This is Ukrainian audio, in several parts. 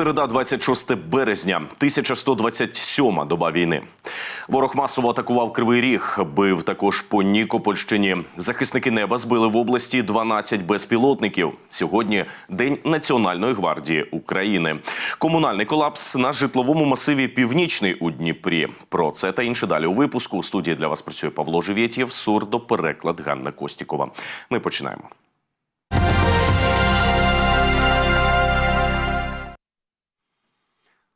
Середа, 26 березня, 1127 доба війни. Ворог масово атакував Кривий Ріг, бив також по Нікопольщині. Захисники неба збили в області 12 безпілотників. Сьогодні День Національної гвардії України. Комунальний колапс на житловому масиві Північний у Дніпрі. Про це та інше далі у випуску. У студії для вас працює Павло Живєтєв, сурдопереклад Ганна Костікова. Ми починаємо.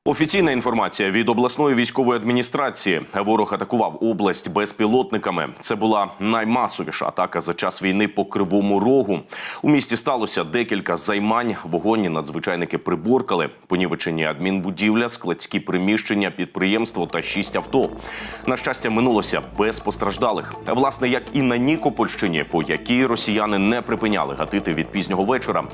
Офіційна інформація від обласної військової адміністрації. Ворог атакував область безпілотниками. Це була наймасовіша атака за час війни по кривому рогу. У місті сталося декілька займань. Вогоні надзвичайники приборкали, понівечені адмінбудівля, складські приміщення, підприємство та шість авто. На щастя, минулося без постраждалих. Власне, як і на Нікопольщині, по якій росіяни не припиняли гатити від пізнього вечора.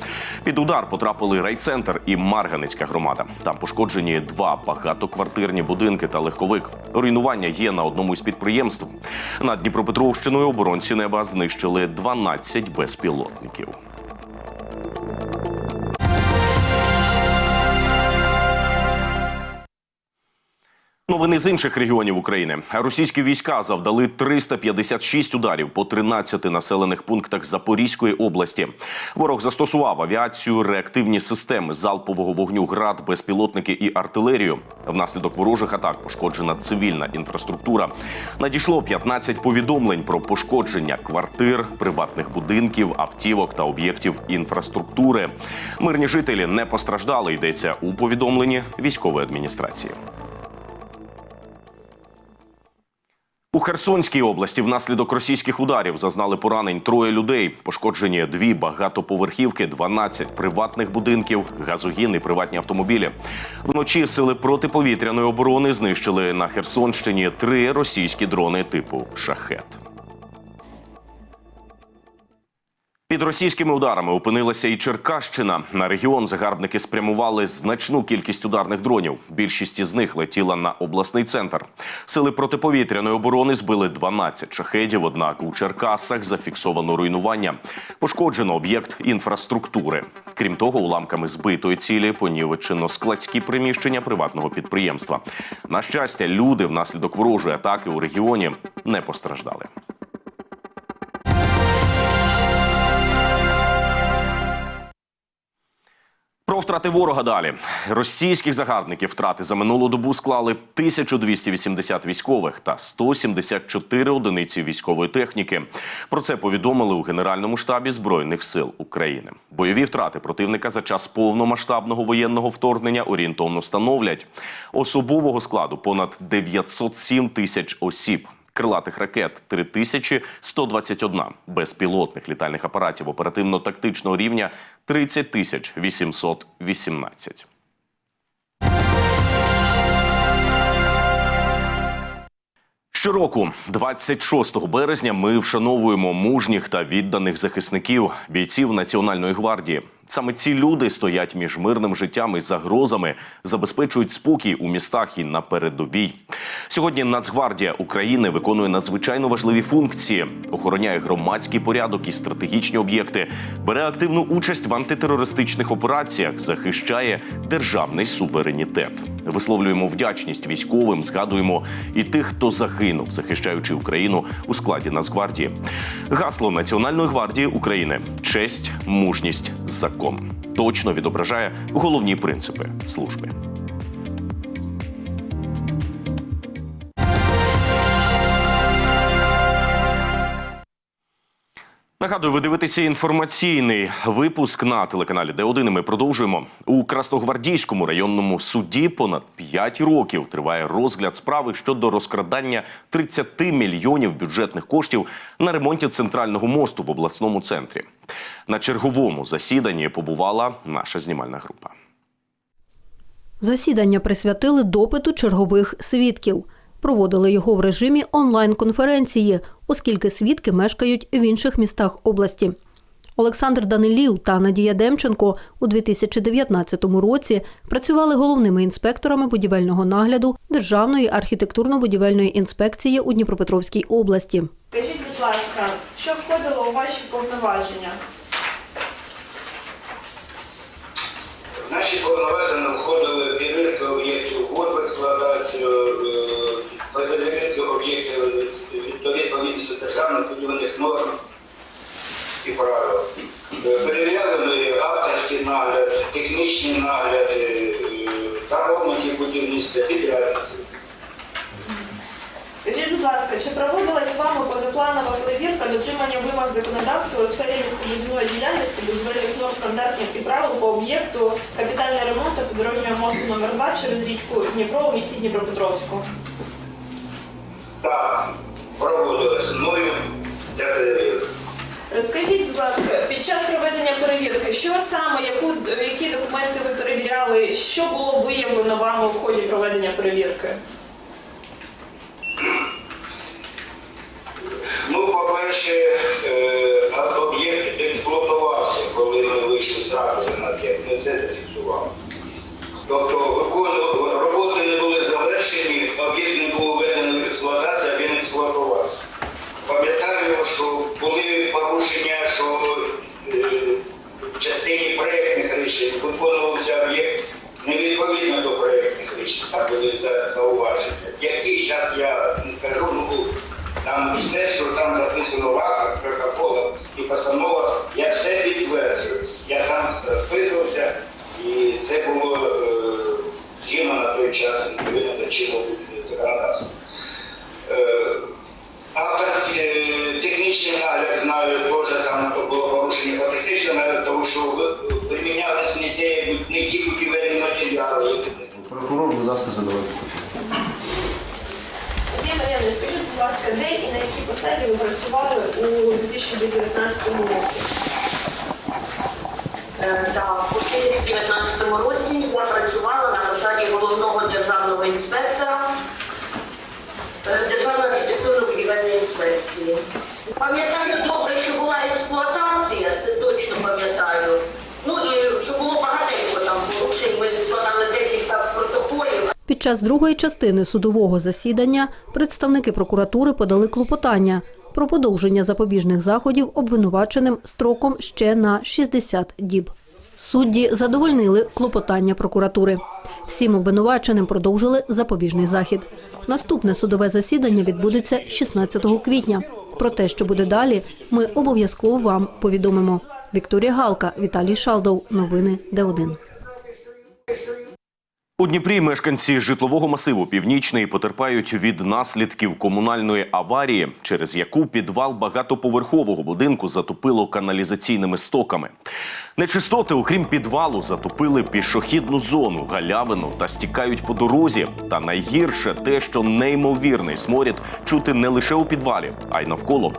Під удар потрапили райцентр і Марганицька громада. Там пошкоджені два багатоквартирні будинки та легковик. Руйнування є на одному із підприємств. Над Дніпропетровщиною оборонці неба знищили 12 безпілотників. Новини з інших регіонів України. Російські війська завдали 356 ударів по 13 населених пунктах Запорізької області. Ворог застосував авіацію, реактивні системи залпового вогню град, безпілотники і артилерію. Внаслідок ворожих атак пошкоджена цивільна інфраструктура. Надійшло 15 повідомлень про пошкодження квартир, приватних будинків, автівок та об'єктів інфраструктури. Мирні жителі не постраждали. Йдеться у повідомленні військової адміністрації. У Херсонській області внаслідок російських ударів зазнали поранень троє людей. Пошкоджені дві багатоповерхівки, 12 приватних будинків, газогін і приватні автомобілі. Вночі сили протиповітряної оборони знищили на Херсонщині три російські дрони типу шахет. Під російськими ударами опинилася і Черкащина. На регіон загарбники спрямували значну кількість ударних дронів. Більшість із них летіла на обласний центр. Сили протиповітряної оборони збили 12 шахедів. Однак у Черкасах зафіксовано руйнування. Пошкоджено об'єкт інфраструктури. Крім того, уламками збитої цілі понівечено складські приміщення приватного підприємства. На щастя, люди внаслідок ворожої атаки у регіоні не постраждали. Про втрати ворога далі. Російських загарбників втрати за минулу добу склали 1280 військових та 174 одиниці військової техніки. Про це повідомили у Генеральному штабі Збройних сил України. Бойові втрати противника за час повномасштабного воєнного вторгнення орієнтовно становлять особового складу понад 907 тисяч осіб. Крилатих ракет 3121, безпілотних літальних апаратів оперативно-тактичного рівня 30 тисяч 818. Щороку, 26 березня, ми вшановуємо мужніх та відданих захисників, бійців Національної гвардії. Саме ці люди стоять між мирним життям і загрозами, забезпечують спокій у містах і на передовій. Сьогодні Нацгвардія України виконує надзвичайно важливі функції: охороняє громадський порядок і стратегічні об'єкти, бере активну участь в антитерористичних операціях, захищає державний суверенітет. Висловлюємо вдячність військовим, згадуємо і тих, хто загинув, захищаючи Україну у складі Нацгвардії. Гасло Національної гвардії України честь, мужність, закон точно відображає головні принципи служби. Нагадую, ви дивитеся інформаційний випуск на телеканалі Д1. Ми продовжуємо у Красногвардійському районному суді. Понад 5 років триває розгляд справи щодо розкрадання 30 мільйонів бюджетних коштів на ремонті центрального мосту в обласному центрі. На черговому засіданні побувала наша знімальна група. Засідання присвятили допиту чергових свідків. Проводили його в режимі онлайн-конференції, оскільки свідки мешкають в інших містах області. Олександр Данилів та Надія Демченко у 2019 році працювали головними інспекторами будівельного нагляду Державної архітектурно-будівельної інспекції у Дніпропетровській області. Скажіть, будь ласка, що входило у ваші повноваження? Наші повноваження входили перевірка об'єктів ввод в експлуатацію, е, перевірка об'єктів відповідності державних будівельних норм і правил. Е, Перевіряли ми авторський нагляд, технічний нагляд, е, будівництва, підрядники. Скажіть, будь ласка, чи проводилась вами позапланова перевірка дотримання вимог законодавства у сфері містобудівної діяльності будівельних норм стандартів і правил по об'єкту капітальний ремонт автодорожнього мосту номер 2 через річку Дніпро у місті Дніпропетровську? Так, проводилось мною для перевірки. Розкажіть, будь ласка, під час проведення перевірки, що саме, яку, які документи ви перевіряли, що було виявлено вами в ході проведення перевірки? Ну, по-перше, е, об'єкт експлуатувався, коли ми вийшли зразу на об'єкт. Ми це зафіксували. Тобто роботи не були завершені, об'єкт не був 2019 році? Е, у 2019 році я працювала на посаді головного державного інспектора е, Державної архітектурно-будівельної інспекції. Пам'ятаю добре, що була експлуатація, це точно пам'ятаю. Ну і що було багатенько там порушень, ми складали декілька. Під час другої частини судового засідання представники прокуратури подали клопотання про подовження запобіжних заходів обвинуваченим строком ще на 60 діб. Судді задовольнили клопотання прокуратури. Всім обвинуваченим продовжили запобіжний захід. Наступне судове засідання відбудеться 16 квітня. Про те, що буде далі, ми обов'язково вам повідомимо. Вікторія Галка, Віталій Шалдов. Новини Д1. У Дніпрі мешканці житлового масиву Північний потерпають від наслідків комунальної аварії, через яку підвал багатоповерхового будинку затопило каналізаційними стоками. Нечистоти, окрім підвалу, затопили пішохідну зону, галявину та стікають по дорозі. Та найгірше те, що неймовірний сморід чути не лише у підвалі, а й навколо.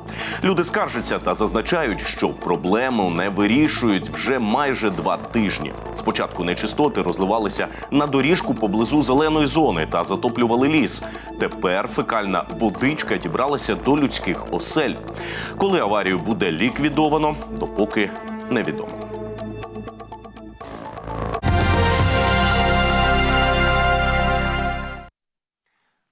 Люди скаржаться та зазначають, що проблему не вирішують вже майже два тижні. Спочатку нечистоти розливалися на доріжку поблизу зеленої зони та затоплювали ліс. Тепер фекальна водичка дібралася до людських осель. Коли аварію буде ліквідовано, допоки невідомо.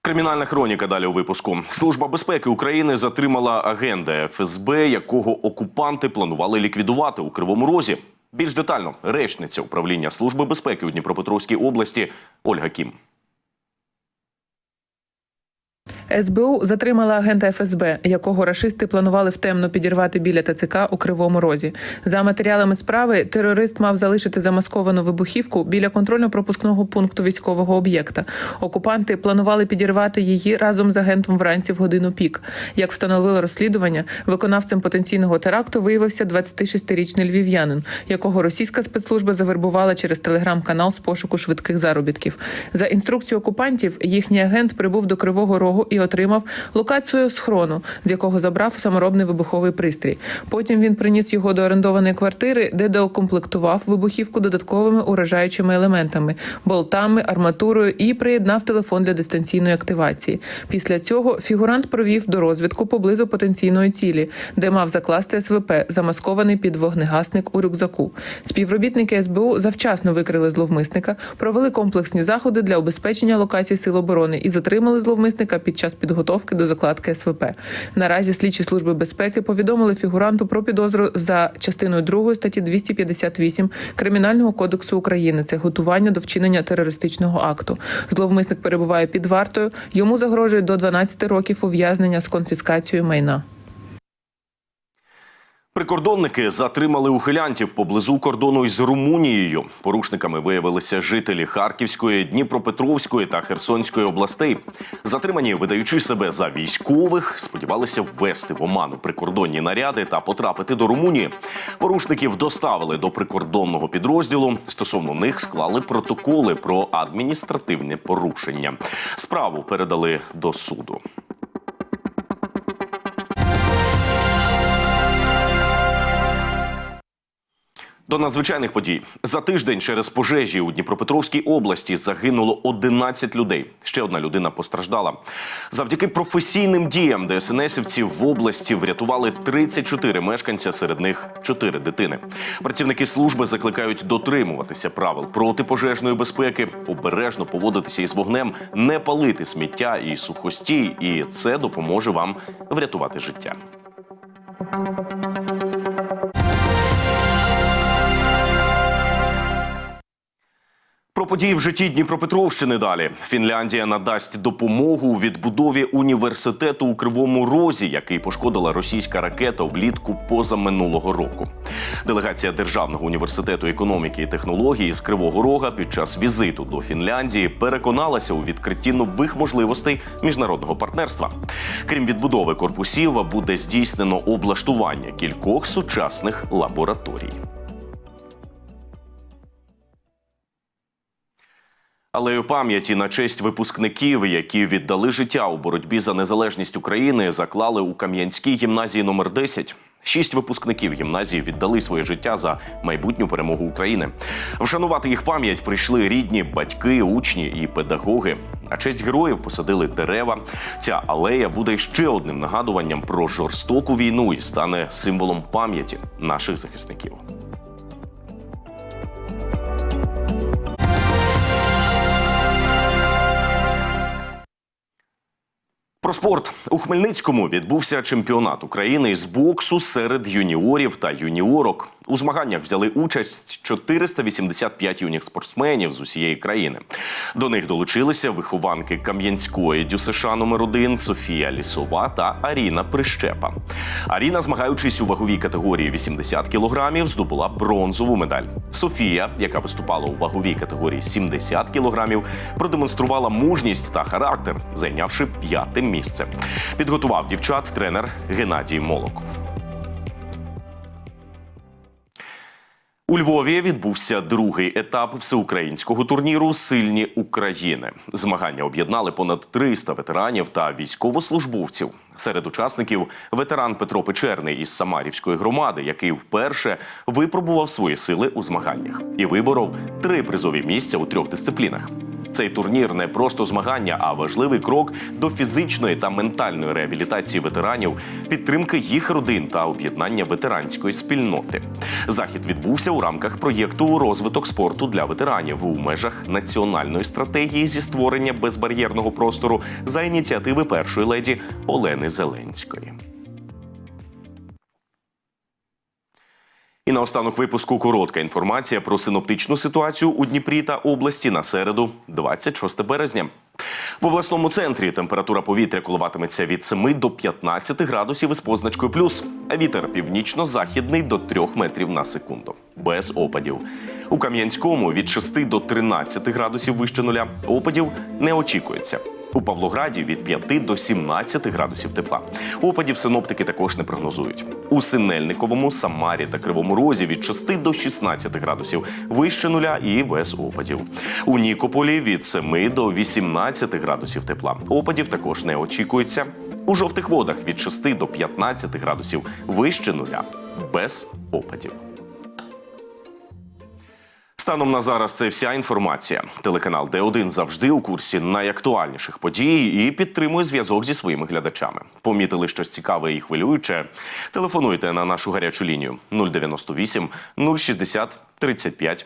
Кримінальна хроніка далі у випуску. Служба безпеки України затримала агента ФСБ, якого окупанти планували ліквідувати у Кривому Розі. Більш детально речниця управління Служби безпеки у Дніпропетровській області Ольга Кім. СБУ затримала агента ФСБ, якого рашисти планували втемно підірвати біля ТЦК у Кривому Розі. За матеріалами справи терорист мав залишити замасковану вибухівку біля контрольно-пропускного пункту військового об'єкта. Окупанти планували підірвати її разом з агентом вранці в годину пік. Як встановило розслідування, виконавцем потенційного теракту виявився 26-річний львів'янин, якого російська спецслужба завербувала через телеграм-канал з пошуку швидких заробітків. За інструкцією окупантів, їхній агент прибув до Кривого Рогу і отримав локацію схрону, з якого забрав саморобний вибуховий пристрій. Потім він приніс його до орендованої квартири, де доукомплектував вибухівку додатковими уражаючими елементами, болтами, арматурою і приєднав телефон для дистанційної активації. Після цього фігурант провів до розвідку поблизу потенційної цілі, де мав закласти СВП, замаскований під вогнегасник у рюкзаку. Співробітники СБУ завчасно викрили зловмисника, провели комплексні заходи для убезпечення локацій сил оборони і затримали зловмисника під час час підготовки до закладки СВП. Наразі слідчі служби безпеки повідомили фігуранту про підозру за частиною 2 статті 258 Кримінального кодексу України. Це готування до вчинення терористичного акту. Зловмисник перебуває під вартою. Йому загрожує до 12 років ув'язнення з конфіскацією майна. Прикордонники затримали ухилянтів поблизу кордону із Румунією. Порушниками виявилися жителі Харківської, Дніпропетровської та Херсонської областей. Затримані, видаючи себе за військових, сподівалися ввести в оману прикордонні наряди та потрапити до Румунії. Порушників доставили до прикордонного підрозділу. Стосовно них склали протоколи про адміністративне порушення. Справу передали до суду. До надзвичайних подій за тиждень через пожежі у Дніпропетровській області загинуло 11 людей. Ще одна людина постраждала. Завдяки професійним діям ДСНСівці в області врятували 34 мешканця, серед них 4 дитини. Працівники служби закликають дотримуватися правил протипожежної безпеки, обережно поводитися із вогнем, не палити сміття і сухостій, і це допоможе вам врятувати життя. Про події в житті Дніпропетровщини далі. Фінляндія надасть допомогу у відбудові університету у Кривому Розі, який пошкодила російська ракета влітку позаминулого року. Делегація Державного університету економіки і технології з Кривого Рога під час візиту до Фінляндії переконалася у відкритті нових можливостей міжнародного партнерства. Крім відбудови корпусів, буде здійснено облаштування кількох сучасних лабораторій. Алею пам'яті на честь випускників, які віддали життя у боротьбі за незалежність України, заклали у Кам'янській гімназії номер 10. Шість випускників гімназії віддали своє життя за майбутню перемогу України. Вшанувати їх пам'ять прийшли рідні, батьки, учні і педагоги. На честь героїв посадили дерева. Ця алея буде ще одним нагадуванням про жорстоку війну і стане символом пам'яті наших захисників. Про спорт у Хмельницькому відбувся чемпіонат України з боксу серед юніорів та юніорок. У змаганнях взяли участь 485 юних спортсменів з усієї країни. До них долучилися вихованки Кам'янської ДЮСШ номер 1 Софія Лісова та Аріна Прищепа. Аріна, змагаючись у ваговій категорії 80 кілограмів, здобула бронзову медаль. Софія, яка виступала у ваговій категорії 70 кілограмів, продемонструвала мужність та характер, зайнявши п'яте місце. Підготував дівчат тренер Геннадій Молок. У Львові відбувся другий етап всеукраїнського турніру Сильні України. Змагання об'єднали понад 300 ветеранів та військовослужбовців. Серед учасників ветеран Петро Печерний із Самарівської громади, який вперше випробував свої сили у змаганнях і виборов три призові місця у трьох дисциплінах. Цей турнір не просто змагання, а важливий крок до фізичної та ментальної реабілітації ветеранів, підтримки їх родин та об'єднання ветеранської спільноти. Захід відбувся у рамках проєкту розвиток спорту для ветеранів у межах національної стратегії зі створення безбар'єрного простору за ініціативи першої леді Олени Зеленської. І наостанок випуску коротка інформація про синоптичну ситуацію у Дніпрі та області на середу, 26 березня. В обласному центрі температура повітря коливатиметься від 7 до 15 градусів із позначкою плюс. А вітер північно-західний до 3 метрів на секунду. Без опадів. У Кам'янському від 6 до 13 градусів вище нуля. Опадів не очікується. У Павлограді від 5 до 17 градусів тепла. Опадів синоптики також не прогнозують. У Синельниковому, Самарі та Кривому Розі від 6 до 16 градусів вище нуля і без опадів. У Нікополі від 7 до 18 градусів тепла. Опадів також не очікується. У жовтих водах від 6 до 15 градусів вище нуля без опадів. Станом на зараз це вся інформація. Телеканал Д1 завжди у курсі найактуальніших подій і підтримує зв'язок зі своїми глядачами. Помітили щось цікаве і хвилююче? Телефонуйте на нашу гарячу лінію 098 060 35